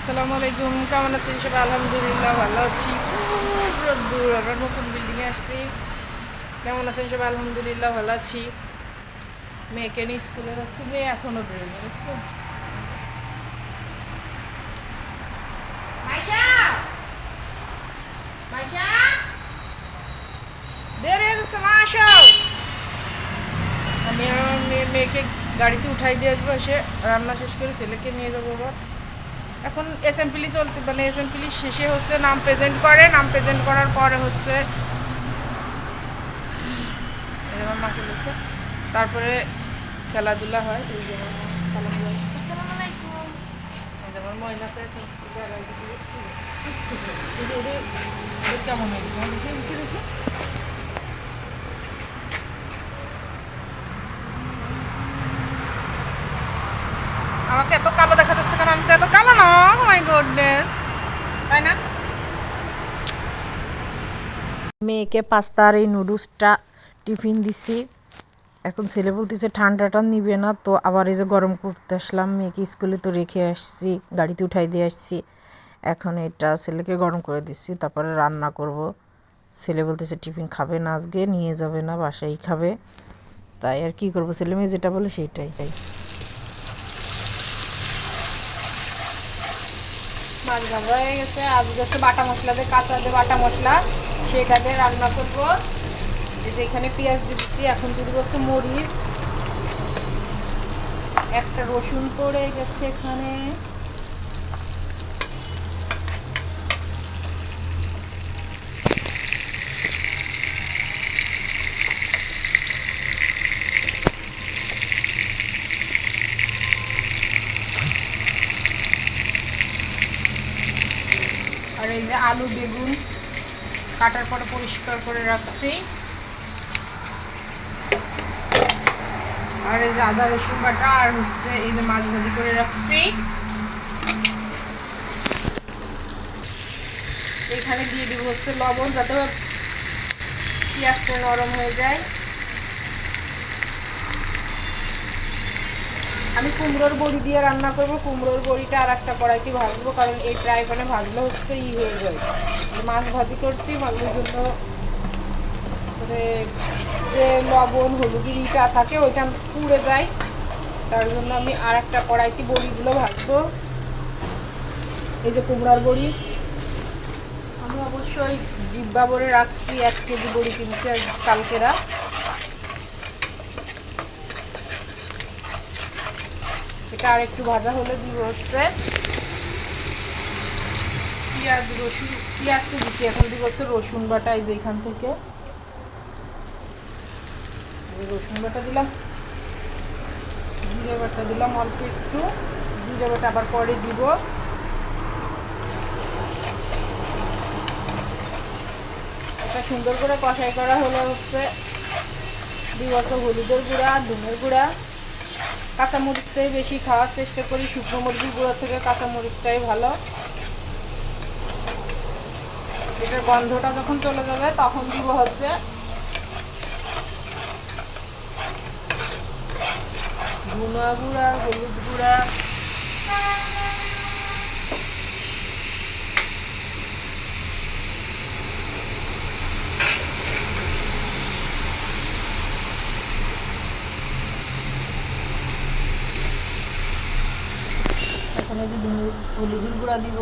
আসসালামু আলাইকুম, কেমন আছেন সবাই? আলহামদুলিল্লাহ ভালো আছি। খুব রোদ্দুর আমরা নতুন বিল্ডিংয়ে আসছি। কেমন আছেন সবাই? আলহামদুলিল্লাহ ভালো আছি। মেয়েকে নিয়ে স্কুলে যাচ্ছি, মেয়ে এখনও বেরোয়নি বুঝছ দেরি আমি আমার মেয়ে মেয়েকে গাড়িতে উঠাই দিয়ে আসব, এসে রান্না শেষ করে ছেলেকে নিয়ে যাব আবার। এখন এসএমপিলি চলতে মানে এসএমপিলি শেষে হচ্ছে নাম প্রেজেন্ট করে নাম প্রেজেন্ট করার পরে হচ্ছে যেমন মাসুল হচ্ছে তারপরে খেলাধুলা হয় এই যেমন খেলাধুলা যেমন এখন জায়গায় কেমন হয়েছে দেখি দেখি দেখি আমাকে এত কালো দেখা যাচ্ছে কালো না মাই গুডনেস তাই না মেয়েকে পাস্তা আর এই নুডলসটা টিফিন দিছি। এখন ছেলে বলতেছে, ঠান্ডাটা নিবে না। তো আবার এই যে গরম করতে আসলাম, মেয়েকে স্কুলে তো রেখে আসছি, গাড়িতে উঠাই দিয়ে আসছি। এখন এটা ছেলেকে গরম করে দিচ্ছি তারপরে রান্না করব। ছেলে বলতেছে, টিফিন খাবে না আজকে, নিয়ে যাবে না, বাসায় খাবে। তাই আর কি করব? ছেলে মেয়ে যেটা বলে সেইটাই, তাই। মাছ হয়ে গেছে। আর হচ্ছে বাটা মশলা দিয়ে, কাঁচা দিয়ে বাটা মশলা সেটা দিয়ে রান্না করব। যে এখানে পেঁয়াজ দিচ্ছি এখন দিদি বলছে মরিচ। একটা রসুন পড়ে গেছে এখানে আর এই যে আলু বেগুন কাটার পরে পরিষ্কার করে রাখছি। আর এই যে আদা, রসুন বাটা, আর হচ্ছে এই যে মাছ ভাজি করে রাখছি। এখানে দিয়ে দিব হচ্ছে লবণ, যাতে পেঁয়াজটা নরম হয়ে যায়। আমি কুমড়োর বড়ি দিয়ে রান্না করব, কুমড়োর বড়িটা আর একটা কড়াইতে ভাজবো, কারণ এই ট্রাই প্যানে ভাজলে হচ্ছে ই হয়ে যায়। মাছ ভাজি করছি, মাছের জন্য মানে যে লবণ হলুদের ইটা থাকে ওইটা পুড়ে যায়। তার জন্য আমি আর একটা কড়াইতে বড়িগুলো ভাজবো। এই যে কুমড়ার বড়ি, আমি অবশ্যই ডিব্বা ভরে রাখছি, এক কেজি বড়ি কিনছি কালকেরা। আর একটু ভাজা হলে দিব হচ্ছে পেঁয়াজ, রসুন, পেঁয়াজ তো দিচ্ছি এখন দিব হচ্ছে রসুন বাটা এই যে এখান থেকে। রসুন বাটা দিলাম। জিরে বাটা দিলাম অল্প একটু। জিরে বাটা আবার পরে দিব। এটা সুন্দর করে কষাই করা হলো হচ্ছে। দিব হচ্ছে হলুদের গুঁড়া ধনের গুঁড়া। কাঁচামরিচটাই বেশি খাওয়ার চেষ্টা করি, শুকনো মুরগির গুঁড়ো থেকে কাঁচামরিচটাই ভালো। এটার গন্ধটা যখন চলে যাবে, তখন দিব হচ্ছে ধুনা গুঁড়া, হলুদ গুঁড়া এখন এই যে ধুনুর হলুদের গুঁড়া দিব।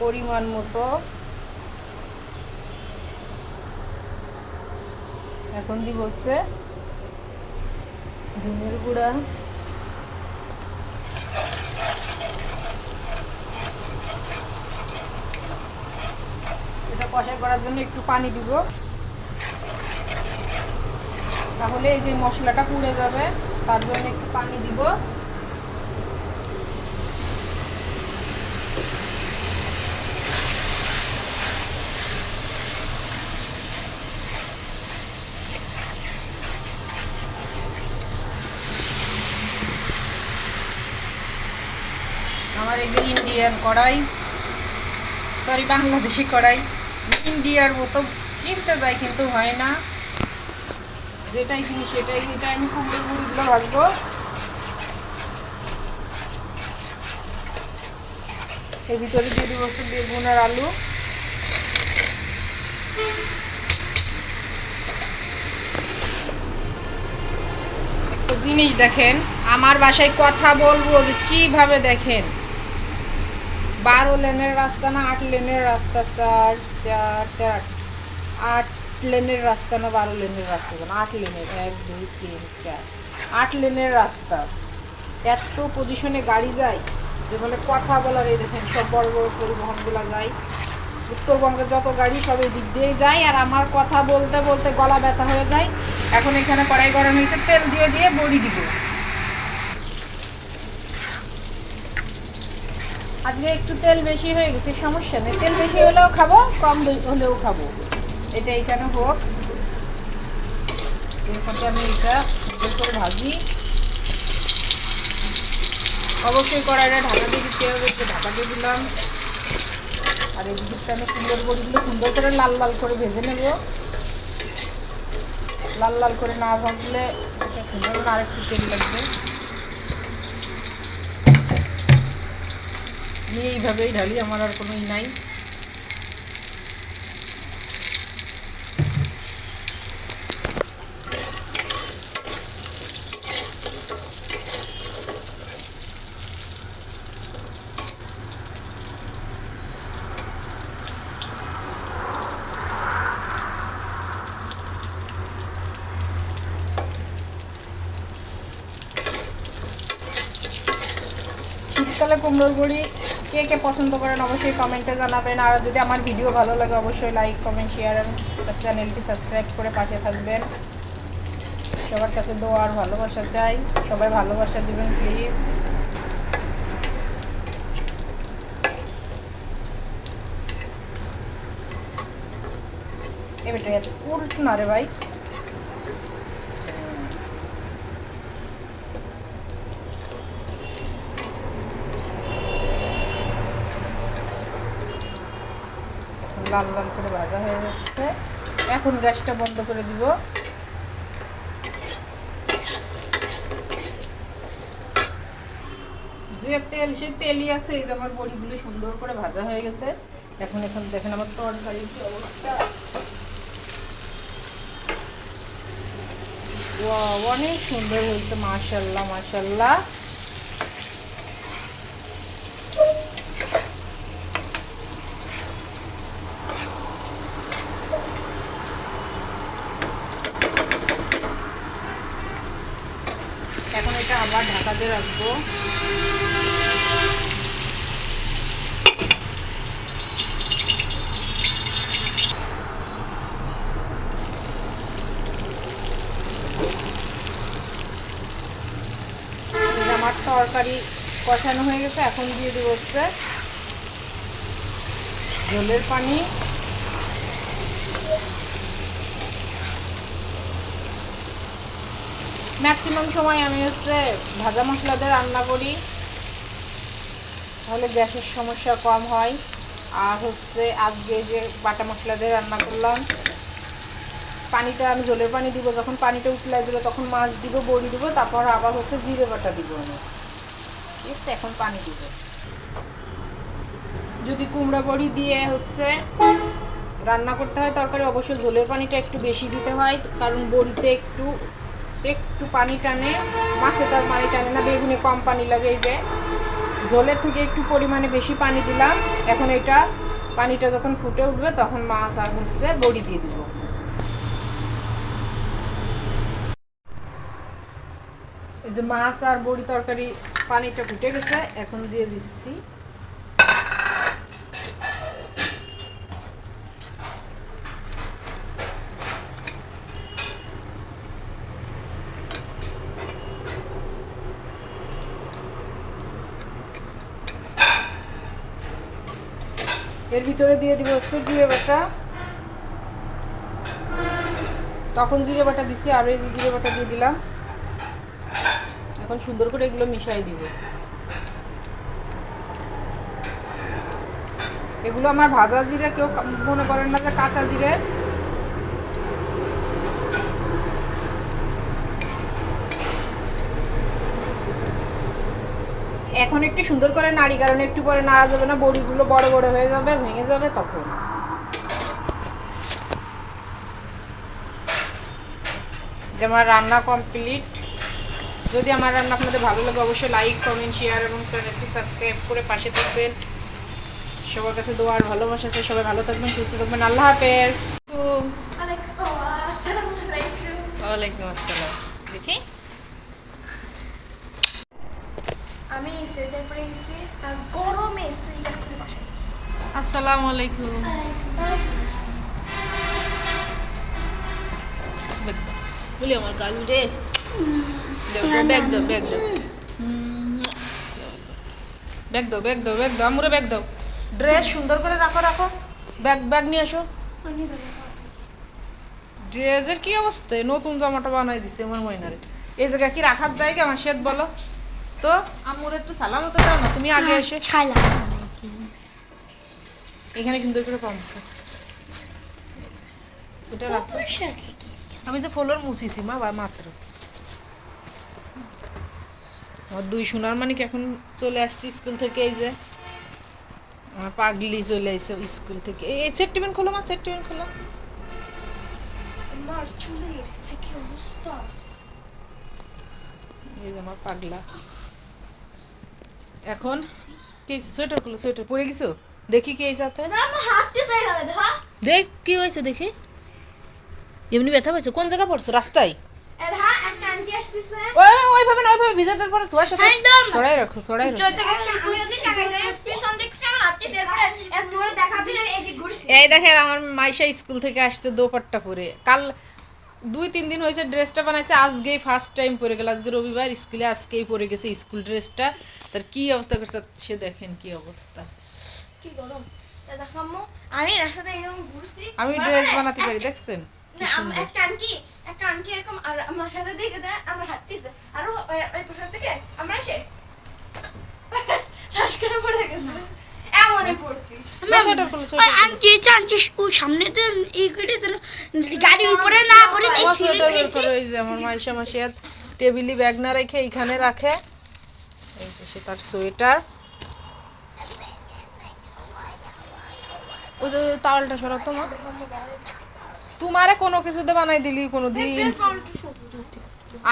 পরিমাণ মতো। এখন দিব হচ্ছে ধনের গুঁড়া। এটা কষাই করার জন্য একটু পানি দিব। তাহলে এই যে মশলাটা পুড়ে যাবে, তার জন্য একটু পানি দিব। আমার এই যে ইন্ডিয়ান কড়াই সরি বাংলাদেশি কড়াই ইন্ডিয়ার মতো কিনতে যাই কিন্তু হয় না। যেটাই কিনি সেটাই, এটা আমি কুমড়োর মুড়িগুলো ভাজবো। এর ভিতরে দিয়ে দিব হচ্ছে বেগুন আর আলু। জিনিস দেখেন, আমার বাসায় কথা বলব যে কীভাবে দেখেন। বারো লেনের রাস্তা না, আট লেনের রাস্তা, চার চার চার, আট লেনের রাস্তা না, বারো লেনের রাস্তা? না আট লেনের, এক, দুই, তিন, চার। আট লেনের রাস্তা। এত পজিশনে গাড়ি যায় যে বলে কথা বলার এই দেখেন, সব বড় বড় পরিবহনগুলো যায়। উত্তরবঙ্গের যত গাড়ি, সব এই দিক দিয়েই যায়। আর আমার কথা বলতে বলতে গলা ব্যথা হয়ে যায়। এখন এখানে কড়াই গরম হয়েছে, তেল দিয়ে দিয়ে বড়ি দিব। আজকে একটু তেল বেশি হয়ে গেছে, সমস্যা নেই। তেল বেশি হলেও খাব, কম হলেও খাব। এটা এখানে হোক। এরপরে আমি এটা করে ভাজি। অবশ্যই কড়াইটা ঢাকা দিয়ে দিতে হবে, একটু ঢাকা দিয়ে দিলাম। আর এই দিকটা আমি সুন্দর বড়িগুলো সুন্দর করে লাল লাল করে ভেজে নেব। লাল লাল করে না ভাজলে এটা সুন্দর করে আরেকটু তেল লাগবে। আমি এইভাবেই ঢালি আমার আর কোনো ই নাই। শীতকালে কুমড়োর বড়ি কে কে পছন্দ করেন অবশ্যই কমেন্টে জানাবেন। আর যদি আমার ভিডিও ভালো লাগে, অবশ্যই লাইক কমেন্ট শেয়ার চ্যানেলটি সাবস্ক্রাইব করে পাশে থাকবেন। সবার কাছে দোয়া আর ভালোবাসা চাই। সবাই ভালোবাসা দিবেন প্লিজ এবার উল্ট না রে ভাই। লাল লাল করে ভাজা হয়ে যাচ্ছে এখন গ্যাসটা বন্ধ করে দিব। যে তেল, সে তেলই আছে, এই যে আমার বড়িগুলো সুন্দর করে ভাজা হয়ে গেছে। এখন এখন দেখেন আমার তরকারির কি অবস্থা। অনেক সুন্দর হয়েছে, মাশাল্লাহ মাশাল্লাহ এখন এটা আবার ঢাকা রাখব। আমার তরকারি কষানো হয়ে গেছে এখন দিয়ে দেবো হচ্ছে জলের পানি। ম্যাক্সিমাম সময় আমি হচ্ছে ভাজা মশলা দিয়ে রান্না করি। তাহলে গ্যাসের সমস্যা কম হয়। আর হচ্ছে আজকে যে বাটা মশলা দিয়ে রান্না করলাম, পানিটা আমি জলের পানি দিব, যখন পানিটা উঠলে দিলে তখন মাছ দিব, বড়ি দিব, তারপর আবার হচ্ছে জিরে বাটা দিব আমি। ঠিক আছে, এখন পানি দিব। যদি কুমড়া বড়ি দিয়ে হচ্ছে রান্না করতে হয় তরকারি, অবশ্যই জলের পানিটা একটু বেশি দিতে হয়, কারণ বড়িতে একটু একটু পানি টানে, মাছে তার পানি টানে না, বেগুনে কম পানি লাগে এই যে। ঝোলের থেকে একটু পরিমাণে বেশি পানি দিলাম। এখন এটা পানিটা যখন ফুটে উঠবে, তখন মাছ আর হচ্ছে বড়ি দিয়ে দিব। এই যে মাছ আর বড়ি তরকারি পানিটা ফুটে গেছে, এখন দিয়ে দিচ্ছি। এর ভিতরে দিয়ে দিব হচ্ছে জিরে বাটা। তখন জিরে বাটা দিছি, আর এই যে জিরে বাটা দিয়ে দিলাম। এখন সুন্দর করে এগুলো মিশাই দিব। এগুলো আমার ভাজা জিরে, কেউ মনে করেন না যে কাঁচা জিরে। এখন একটু সুন্দর করে নাড়ি কারণ একটু পরে নাড়া যাবে না বড়িগুলো বড় বড় হয়ে যাবে ভেঙে যাবে তখন। যে আমার রান্না কমপ্লিট যদি আমার রান্না আপনাদের ভালো লাগে অবশ্যই লাইক কমেন্ট শেয়ার এবং চ্যানেলটি সাবস্ক্রাইব করে পাশে থাকবেন। সবার কাছে দোয়ার ভালোবাসা আছে সবাই ভালো থাকবেন সুস্থ থাকবেন আল্লাহ হাফেজ। তো ওয়ালাইকুম আসসালাম। দেখি। আমি সোয়েটার পরে গেছি আর গরমে সোয়েটার খুলে বাসায় গেছি। আসসালামু আলাইকুম। বলি আমার গাল রে ব্যাগ দাও ব্যাগ দাও ব্যাগ দাও ব্যাগ দাও ব্যাগ দাও আমুরে ব্যাগ দাও ড্রেস সুন্দর করে রাখো রাখো। ব্যাগ ব্যাগ নিয়ে আসো। ড্রেসের কি অবস্থা? নতুন জামাটা বানাই দিছে আমার ময়নারে। এই জায়গায় কি রাখার জায়গা? আমার শেত বলো। তো আমুর একটু সালাম হতে দাও না তুমি আগে এসে ছাইলা এখানে কিন্তু করে পামছে রাখো। আমি তো ফলোর মুছিছি মা বা মাত্র। আমার দুই সোনার মানে কি এখন চলে আসছি স্কুল থেকে এই যে। আমার পাগলি চলে আসছে স্কুল থেকে। এই সেট টিফিন খোলো মা সেট টিফিন খোলো। আমার চুলের কি অবস্থা। এই যে আমার পাগলা। এখন? কি হয়েছে? সোয়েটার খুলো সোয়েটার। পরে গেছো? দেখি কি হয়েছে হাতে। হবে দেখা কি হয়েছে দেখি। এমনি ব্যথা পাইছে। কোন জায়গা পড়ছো? রাস্তায়? হ্যাঁ ওইভাবে না ওইভাবে ভিজাটার পরে তোমার সাথে। রাখো রাখো। আমার এই দেখেন মাইশা স্কুল থেকে আসছে দোপাট্টা পরে। কাল দুই তিন দিন হয়েছে ড্রেসটা বানাইছে আজকেই ফার্স্ট টাইম পরে গেল। আজকে রবিবার স্কুলে আজকেই পরে গেছে স্কুল ড্রেসটা। তার কি অবস্থা করছে সে দেখেন কি অবস্থা। কি গরম আমি রাস্তাতে এরকম ঘুরছি আমি ড্রেস বানাতে পারি দেখছেন? একটা আন্টি একটা আন্টি এরকম আর আমার সাথে দেখে দেয় আমার হাঁটতেছে আর ও- ওই ওই পাশা থেকে আমরা সে শ্বাস করে পড়ে গেছে এমনই পড়ছিস। না, সোয়েটার খুলো, সোয়েটার খুলো। আনকি আনকি ও সামনেতে এই করে গাড়ির উপরে না পড়ে এই আমার সিঁড়ি সোয়েটার বের করো, এই যে আমার মাইশা মাসি টেবিলি ব্যাগ না রেখে এইখানে রাখে। এই যে সে তার সোয়েটার ওই যে তাওয়ালটা সরাও তোমার। তোমারে কোনো কিছুতে বানাই দিলি কোনো দিন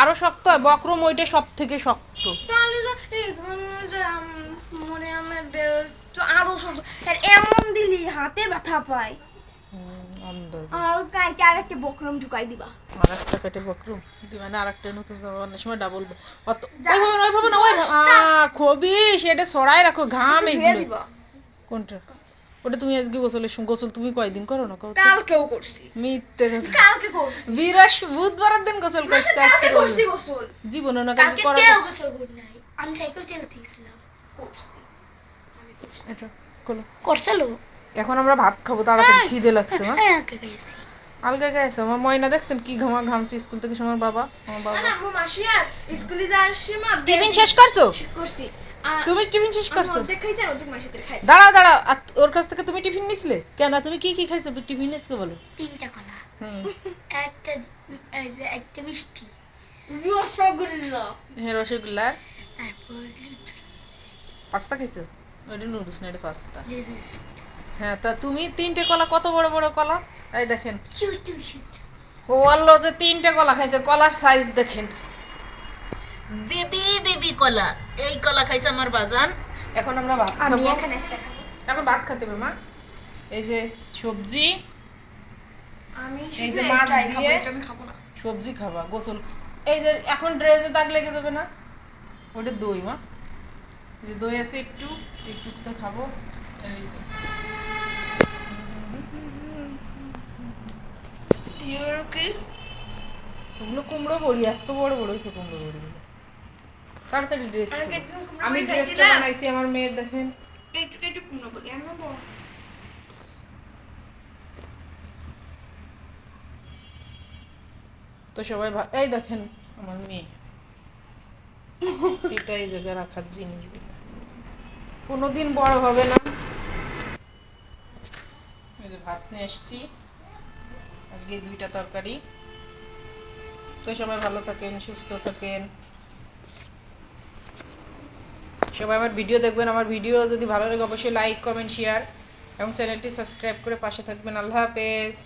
আরও শক্ত। হয় বক্রম ওইটা সব থেকে শক্ত। তাহলে তো আর এমন দিলি হাতে ব্যথা পায়। আর গাইতে আর একটা বকরম ঢুকাই দিবা। আর একটা কেটে বক্রম আর একটা নতুন বানানোর সময় ডাবল অত ওইভাবে না ওইভাবে না ওইভাবে খবি সেটা ছড়াই রাখো ঘাম দিবা। কোনটা? ওটা তুমি আজকে সঙ্গে গোসল তুমি কয়দিন করো না কালকেও করছি। মিথ্যে কালকে করছি। বুধবারের দিন গোসল আজকে করছি গোসল। জীবনে না কালকে কালকে করা গোসল করি নাই। আমি সাইকেল চালাতে গেছিলাম করছি। আমি করছি। এটা খোলো। করছিল? এখন আমরা ভাত খাব তাড়াতাড়ি খিদে লাগছে মা। হ্যাঁ আলগা গেছে আমার ময়না দেখছেন কি ঘামা ঘামছে স্কুল থেকে? আমার বাবা আমার বাবা। আমার মাসি আর স্কুলে যাওয়ার সময় টিফিন শেষ করছ? করছি। তুমি টিফিন শেষ করছ? খাই। দাঁড়াও দাঁড়াও আর ওর কাছ থেকে তুমি টিফিন নিছিলে? কেন? তুমি কি কি খাইছো? টিফিন নিয়েছো বলো। তিনটা কলা। একটা একটা মিষ্টি। রসগোল্লা। হ্যাঁ রসগোল্লা। তারপর পাস্তা খাইছো? ওইটা নুডলস না এটা পাস্তা হ্যাঁ তা তুমি তিনটে কলা কত বড় বড় কলা? এই দেখেন। ও বলল যে তিনটে কলা খাইছে কলার সাইজ দেখেন। বেবি বেবি কলা। এই কলা খাইছে আমার বাজান। এখন আমরা ভাত খাব। এখানে ভাত খাতে হবে মা। এই যে সবজি। আমি এই যে মাছ দিয়ে- আমি খাব না। সবজি খাবা গোসল। এই যে এখন ড্রেসে দাগ লেগে যাবে না? ওটা দই মা। যে দই আছে একটু একটু তো খাব। এই যে। কি ওগুলো কুমড়ো বড়ি এত বড় বড় হয়েছে কুমড়ো বড়িগুলো। তাড়াতাড়ি ড্রেস আমি ড্রেসটা বানাইছি আমার মেয়ের দেখেন। একটু একটু কুমড়ো বলি আমি তো সবাই এই দেখেন আমার মেয়ে। এটা এই জায়গায় রাখার কোনোদিন বড় হবে না। এই যে ভাত নিয়ে এসছি। আজকে দুইটা তরকারি। তো সবাই ভালো থাকেন, সুস্থ থাকেন। সবাই আমার ভিডিও দেখবেন। আমার ভিডিও যদি ভালো লাগে, অবশ্যই লাইক কমেন্ট শেয়ার এবং চ্যানেলটি সাবস্ক্রাইব করে পাশে থাকবেন। আল্লাহ হাফেজ।